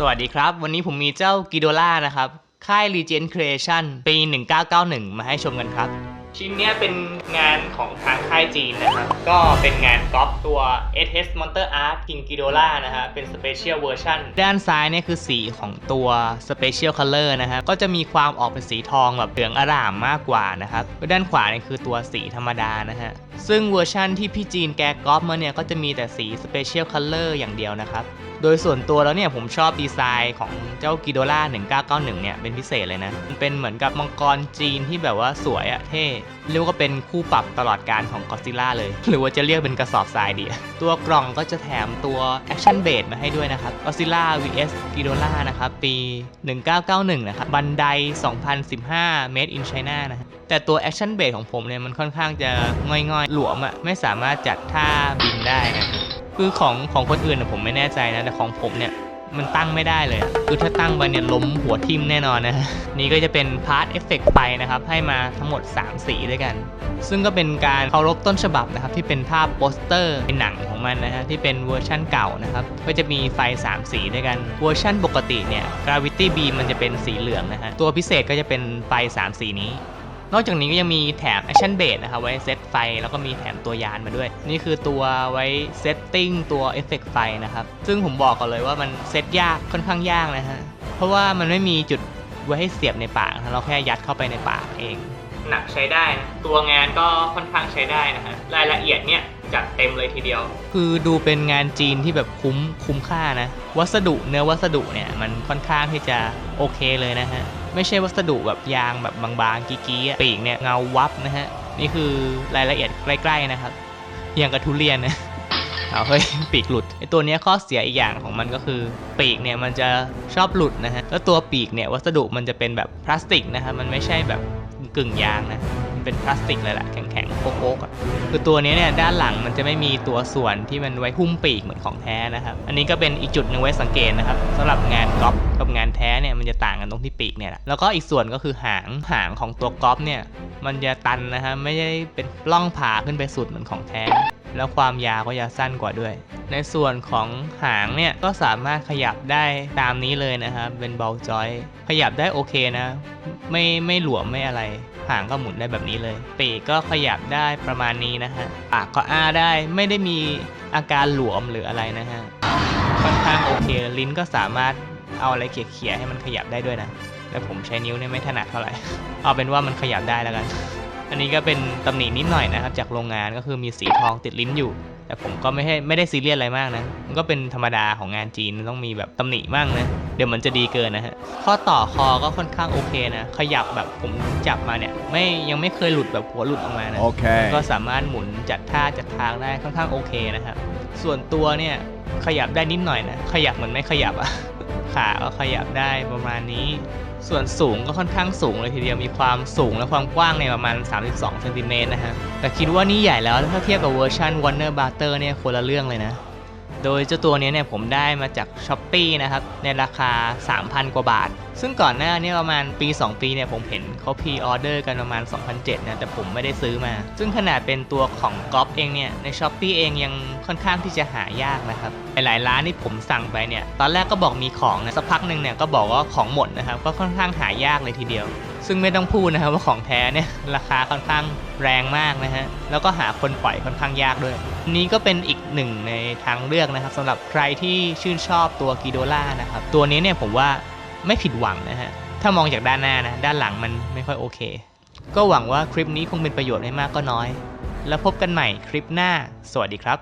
สวัสดีครับ วันนี้ผมมีเจ้ากิโดล่านะครับ ค่าย Regen Creation ปี 1991 มาให้ชมกันครับ ชิ้นนี้เป็นงานของทางค่ายจีนนะครับ ก็เป็นงานก๊อปตัว SS Monster Art King Ghidorah นะฮะ เป็น Special Version ด้านซ้ายเนี่ยคือสีของตัว Special Color นะครับก็จะมีความออกเป็นสีทองแบบเหลืองอร่ามมากกว่านะครับ ด้านขวาเนี่ยคือตัวสีธรรมดานะฮะ ซึ่งเวอร์ชั่นที่พี่จีนแกก๊อปมาเนี่ย ก็จะมีแต่สี Special Color อย่างเดียวนะครับ โดยส่วนตัวแล้วเนี่ยผมชอบดีไซน์ของเจ้ากิโดล่า1991 เนี่ยเป็นพิเศษเลยนะ มันเป็นเหมือนกับมังกรจีนที่แบบว่าสวยอะเท่เรียกว่าเป็นคู่ปรับตลอดการของก d ซิล่าเลย หรือว่าจะเรียกเป็นกระสอบทรายดี ตัวกล่องก็จะแถมตัวแอคชั่นเบดมาให้ด้วยนะครับก d ซิล่า vs กิโดล่านะครับปี 1991 นะครับบันได 2015 made in China นะฮะแต่ตัวแอคชั่นเบดของผมเนี่ยมันค่อนข้างจะง่อยๆ หลวมอะไม่สามารถจัดท่าบินได้นะคือของของคนอื่นนะผมไม่แน่ใจนะแต่ของผมเนี่ย มันตั้งไม่ได้เลยคือถ้าตั้งไปเนี่ยล้มหัวทิ่มแน่นอนนะนี่ก็จะเป็นพาร์ทเอฟเฟกต์ไฟนะครับ ให้มาทั้งหมด 3 สีด้วยกัน ซึ่งก็เป็นการเคารพต้นฉบับนะครับ ที่เป็นภาพโปสเตอร์ในหนังของมันนะฮะที่เป็นเวอร์ชั่นเก่านะครับ ก็จะมีไฟ 3 สีด้วยกัน เวอร์ชั่นปกติเนี่ย Gravity Beam มันจะเป็นสีเหลืองนะฮะตัวพิเศษก็จะเป็นไฟ 3 สีนี้ นอกจากนี้ก็ยังมีแถม Action b a s นะครับไว้เซตไฟ แล้วก็มีแถมตัวยานมาด้วย นี่คือตัวไว้เซตติ้งตัวเอฟเฟกต์ไฟนะครับ ซึ่งผมบอกก่อนเลยว่ามันเซตยากค่อนข้างยากนะฮะ เพราะว่ามันไม่มีจุดไว้ให้เสียบในปากนะเราแค่ยัดเข้าไปในปากเอง หนักใช้ได้นะตัวงานก็ค่อนข้างใช้ได้นะฮะรายละเอียดเนี่ยจัดเต็มเลยทีเดียว คือดูเป็นงานจีนที่แบบคุ้มคุ้มค่านะ วัสดุเนื้อวัสดุเนี่ยมันค่อนข้างที่จะโอเคเลยนะฮะ ไม่ใช่วัสดุแบบยางแบบบางๆกี้ๆอะปีกเนี่ยเงาวับนะฮะ นี่คือรายละเอียดใกล้ๆนะครับ อย่างกับทุเรียนนะเอาเฮ้ยปีกหลุดไอตัวเนี้ยข้อเสียอีกอย่างของมันก็คือ ปีกเนี่ยมันจะชอบหลุดนะฮะแล้วตัวปีกเนี่ยวัสดุมันจะเป็นแบบพลาสติกนะฮะมันไม่ใช่แบบกึ่งยางนะมันเป็นพลาสติกเลยแหละแโป๊กๆอะคือตัวนี้เนี่ยด้านหลังมันจะไม่มีตัวส่วนที่มันไว้หุ้มปีกเหมือนของแท้นะครับ อันนี้ก็เป็นอีกจุดหนึ่งไว้สังเกตนะครับสำหรับงานก๊อปกับงานแท้เนี่ยมันจะต่างกันตรงที่ปีกเนี่ยแหละแล้วก็อีกส่วนก็คือหางหางของตัวก๊อปเนี่ยมันจะตันนะฮะไม่ได้เป็นล่องผ่าขึ้นไปสุดเหมือนของแท้ แล้วความยาวก็จะสั้นกว่าด้วย ในส่วนของหางเนี่ยก็สามารถขยับได้ตามนี้เลยนะครับเป็นเบลจอย ขยับได้โอเคนะ ไม่ไม่หลวมไม่อะไร หางก็หมุนได้แบบนี้เลย ปีกก็ขยับได้ประมาณนี้นะฮะปากก็อ้าได้ไม่ได้มีอาการหลวมหรืออะไรนะฮะค่อนข้างโอเค ลิ้นก็สามารถเอาอะไรเขี่ยๆให้มันขยับได้ด้วยนะแต่ผมใช้นิ้วเนี่ยไม่ถนัดเท่าไหร่ เอาเป็นว่ามันขยับได้แล้วกัน อันนี้ก็เป็นตำหนินิดหน่อยนะครับ จากโรงงานก็คือมีสีทองติดลิ้นอยู่ แต่ผมก็ไม่ให้ไม่ได้ซีเรียสอะไรมากนะ มันก็เป็นธรรมดาของงานจีนมันต้องมีแบบตำหนิบ้างนะ เดี๋ยวมันจะดีเกินนะฮะ ข้อต่อคอก็ค่อนข้างโอเคนะ ขยับแบบผมจับมาเนี่ย ไม่ยังไม่เคยหลุดแบบหัวหลุดออกมานะ Okay. ก็สามารถหมุนจัดท่าจัดทางได้ค่อนข้างโอเคนะครับ ส่วนตัวเนี่ยขยับได้นิดหน่อยนะ ขยับเหมือนไม่ขยับอะ ขาก็ขยับได้ประมาณนี้ ส่วนสูงก็ค่อนข้างสูงเลยทีเดียวมีความสูงและความกว้างในประมาณ 32เซนติเมตรนะฮะ แต่คิดว่านี่ใหญ่แล้วถ้าเทียบกับเวอร์ชัน Warner Butter เนี่ยคนละเรื่องเลยนะ โดยเจ้าตัวนี้เนี่ยผมได้มาจาก s h อ p e e นะครับในราคา 3,000 กว่าบาท ซึ่งก่อนหน้านี้ประมาณปี 2 ปีเนี่ยผมเห็นเขาพีออเดอร์กันประมาณ 2,007นะแต่ผมไม่ได้ซื้อมา ซึ่งขนาดเป็นตัวของก๊อฟเองเนี่ยใน s h อ p e e เองยังค่อนข้างที่จะหายากนะครับหลายร้านที่ผมสั่งไปเนี่ยตอนแรกก็บอกมีของนะสักพักหนึ่งเนี่ยก็บอกว่าของหมดนะครับก็ค่อนข้างหายากเลยทีเดียว ซึ่งไม่ต้องพูดนะครับว่าของแท้เนี่ยราคาค่อนข้างแรงมากนะฮะแล้วก็หาคนปล่อยค่อนข้างยากด้วย นี้ก็เป็นอีกหนึ่งในทางเลือกนะครับสำหรับใครที่ชื่นชอบตัวกิโดล่านะครับตัวนี้เนี่ยผมว่า ไม่ผิดหวังนะฮะ ถ้ามองจากด้านหน้านะ ด้านหลังมันไม่ค่อยโอเค ก็หวังว่าคลิปนี้คงเป็นประโยชน์ไม่มากก็น้อย แล้วพบกันใหม่คลิปหน้า สวัสดีครับ